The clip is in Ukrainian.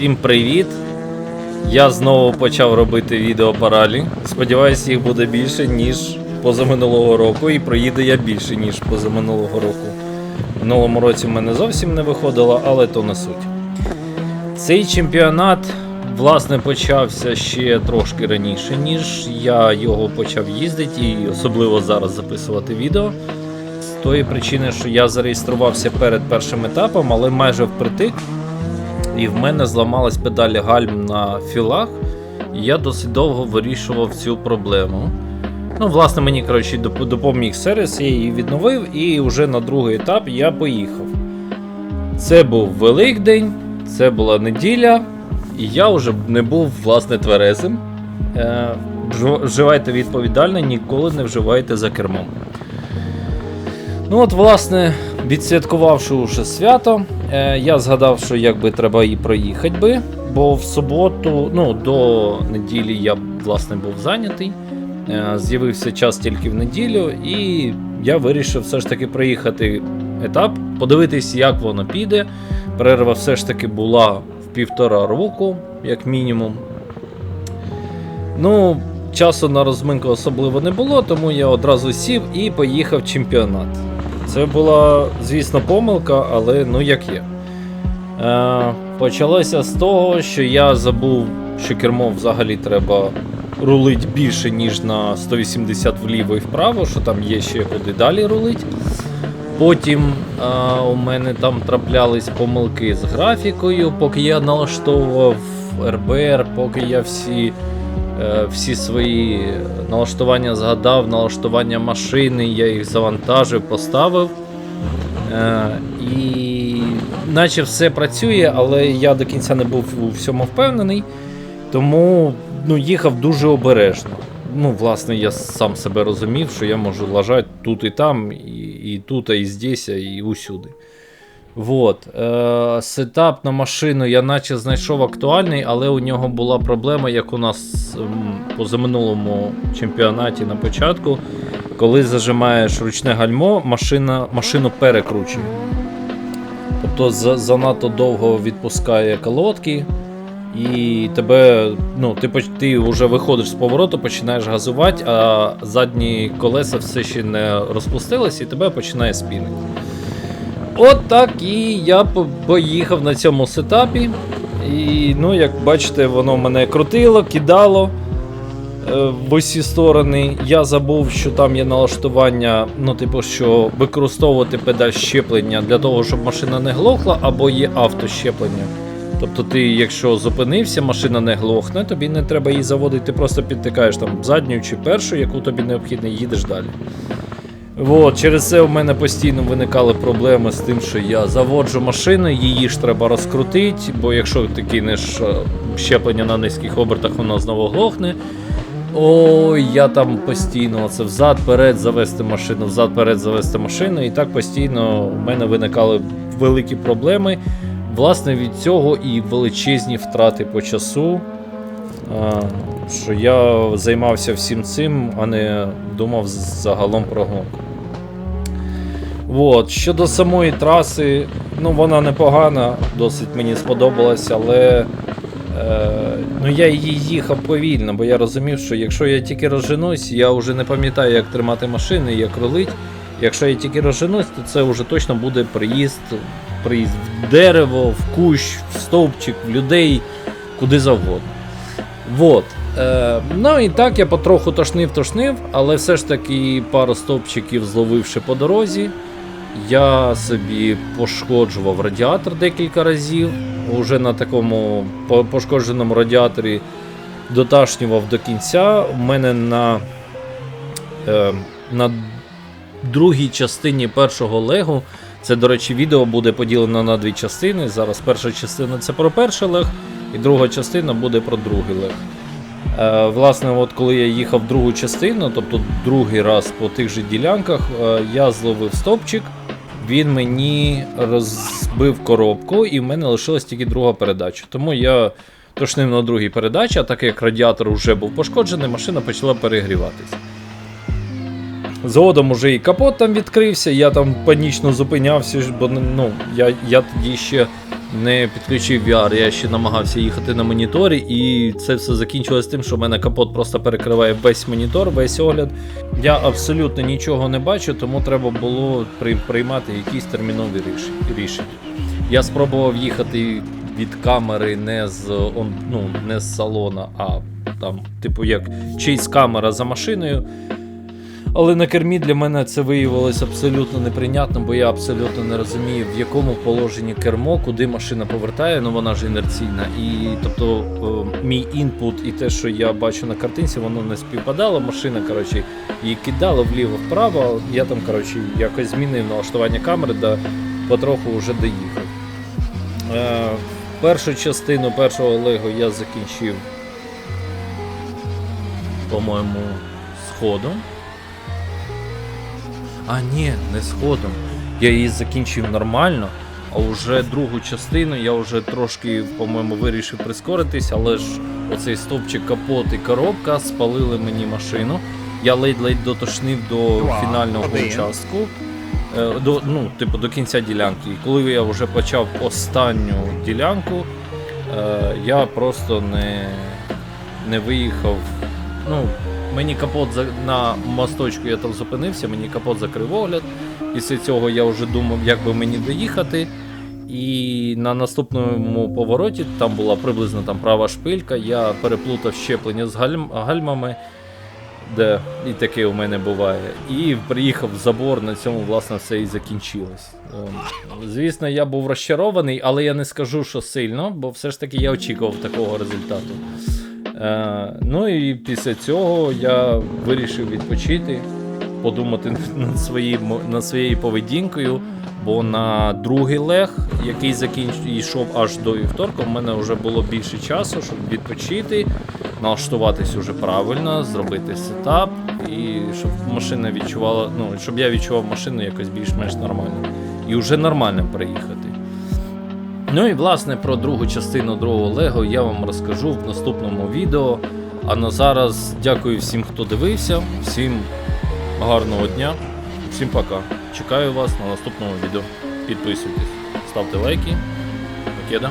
Всім привіт! Я знову почав робити відео по ралі. Сподіваюсь, їх буде більше, ніж позаминулого року, і проїду я більше, ніж позаминулого року. Минулому році в мене зовсім не виходило, але то не суть. Цей чемпіонат, власне, почався ще трошки раніше, ніж я його почав їздити, і особливо зараз записувати відео. З тої причини, що я зареєструвався перед першим етапом, але майже впритик. І в мене зламалась педаль гальм на філах, і я досить довго вирішував цю проблему. Ну, власне, мені коротше, допоміг сервіс, я її відновив, і вже на другий етап я поїхав. Це був Великдень, це була неділя, і я вже не був власне тверезим. Е, вживайте відповідально, ніколи не вживайте за кермом. Ну от, власне, відсвяткувавши уже свято, я згадав, що якби треба і проїхати би, бо в суботу, ну до неділі я власне був зайнятий. Е, з'явився час тільки в неділю, і я вирішив все ж таки проїхати етап, подивитись, як воно піде. Перерва все ж таки була в півтора року, як мінімум. Ну, часу на розминку особливо не було, тому я одразу сів і поїхав чемпіонат. Це була, звісно, помилка, але ну як є. Е, почалося з того, що я забув, що кермо взагалі треба рулить більше, ніж на 180 вліво і вправо, що там є ще куди далі рулить. Потім е, у мене там траплялись помилки з графікою, поки я налаштовував РБР, поки я всі, всі свої налаштування згадав, налаштування машини, я їх завантажив, поставив. Е, і наче все працює, але я до кінця не був у всьому впевнений, тому ну, їхав дуже обережно. Ну, власне, я сам себе розумів, що я можу лажати тут і там, і, і тут, і здесь, і усюди. Вот. Е, сетап на машину я наче знайшов актуальний, але у нього була проблема, як у нас м, позаминулому чемпіонаті на початку. Коли зажимаєш ручне гальмо, машина, машину перекручує. Тобто за- занадто довго відпускає колодки, і тебе, ну, ти, ти вже виходиш з повороту, починаєш газувати, а задні колеса все ще не розпустились, і тебе починає спінити. От так і я поїхав на цьому сетапі. І, ну, як бачите, воно мене крутило, кидало е, в усі сторони. Я забув, що там є налаштування, ну, типу, що використовувати педаль щеплення для того, щоб машина не глохла, або є автощеплення. Тобто ти, якщо зупинився, машина не глохне, тобі не треба її заводити, ти просто підтикаєш там задню чи першу, яку тобі необхідно, і їдеш далі. От, через це у мене постійно виникали проблеми з тим, що я заводжу машину, її ж треба розкрутити, бо якщо ти кинеш е, щеплення на низьких обертах, воно знову глохне. Ой, я там постійно це взад-перед завести машину, взад-перед завести машину, і так постійно у мене виникали великі проблеми. Власне, від цього і величезні втрати по часу. Що я займався всім цим, а не думав загалом про гонку. От, щодо самої траси, ну вона непогана, досить мені сподобалась, але е, ну, я її їхав повільно, бо я розумів, що якщо я тільки розженусь, я вже не пам'ятаю, як тримати машини, як рулить. Якщо я тільки розженусь, то це вже точно буде приїзд, приїзд в дерево, в кущ, в стовпчик, в людей, куди завгодно. Вот. Е, ну і так я потроху тошнив-тошнив, але все ж таки пару стовпчиків зловивши по дорозі. Я собі пошкоджував радіатор декілька разів. Уже на такому пошкодженому радіаторі доташнював до кінця. У мене на, е, на другій частині першого легу. Це, до речі, відео буде поділено на дві частини. Зараз перша частина це про перший лег, і друга частина буде про другий лег. Е, власне, от коли я їхав другу частину, тобто другий раз по тих же ділянках, е, я зловив стопчик, він мені розбив коробку, і в мене лишилась тільки друга передача. Тому я тошнив на другій передачі, а так як радіатор вже був пошкоджений, машина почала перегріватися. Згодом уже і капот там відкрився, я там панічно зупинявся, бо ну, я, я тоді ще не підключив VR, я ще намагався їхати на моніторі, і це все закінчилось тим, що в мене капот просто перекриває весь монітор, весь огляд. Я абсолютно нічого не бачу, тому треба було при- приймати якісь термінові рішення. Я спробував їхати від камери не з, ну, не з салона, а там, типу, як чийсь камера за машиною. Але на кермі для мене це виявилось абсолютно неприйнятним, бо я абсолютно не розумію, в якому положенні кермо, куди машина повертає, ну вона ж інерційна. І тобто е, мій інпут і те, що я бачу на картинці, воно не співпадало. Машина, коротше, її кидала вліво-вправо. Я там, коротше, якось змінив налаштування камери, да потроху вже доїхав. Е, першу частину першого Лего я закінчив, по-моєму, сходом. А ні, не сходом. Я її закінчив нормально, а вже другу частину я вже трошки, по-моєму, вирішив прискоритись, але ж оцей стовпчик капот і коробка спалили мені машину. Я ледь-ледь дотошнив до фінального участку. Е, До, ну, типу, до кінця ділянки. І коли я вже почав останню ділянку, е, я просто не, не виїхав. Ну, мені капот за, на мосточку я там зупинився, мені капот закрив огляд. Після цього я вже думав, як би мені доїхати. І на наступному повороті там була приблизно там права шпилька. Я переплутав щеплення з гальм, гальмами, де і таке у мене буває. І приїхав в забор, на цьому, власне, все і закінчилось. Ем, Звісно, я був розчарований, але я не скажу, що сильно, бо все ж таки я очікував такого результату. Е, ну і після цього я вирішив відпочити, подумати над, своїм, над своєю поведінкою. Бо на другий лег, який закінч... йшов аж до вівторка, в мене вже було більше часу, щоб відпочити, налаштуватись уже правильно, зробити сетап, і щоб машина відчувала, ну, щоб я відчував машину якось більш-менш нормально. І вже нормально приїхати. Ну і власне про другу частину другого Лего я вам розкажу в наступному відео. А на зараз дякую всім, хто дивився, всім гарного дня, всім пока. Чекаю вас на наступному відео. Підписуйтесь, ставте лайки. Покеда.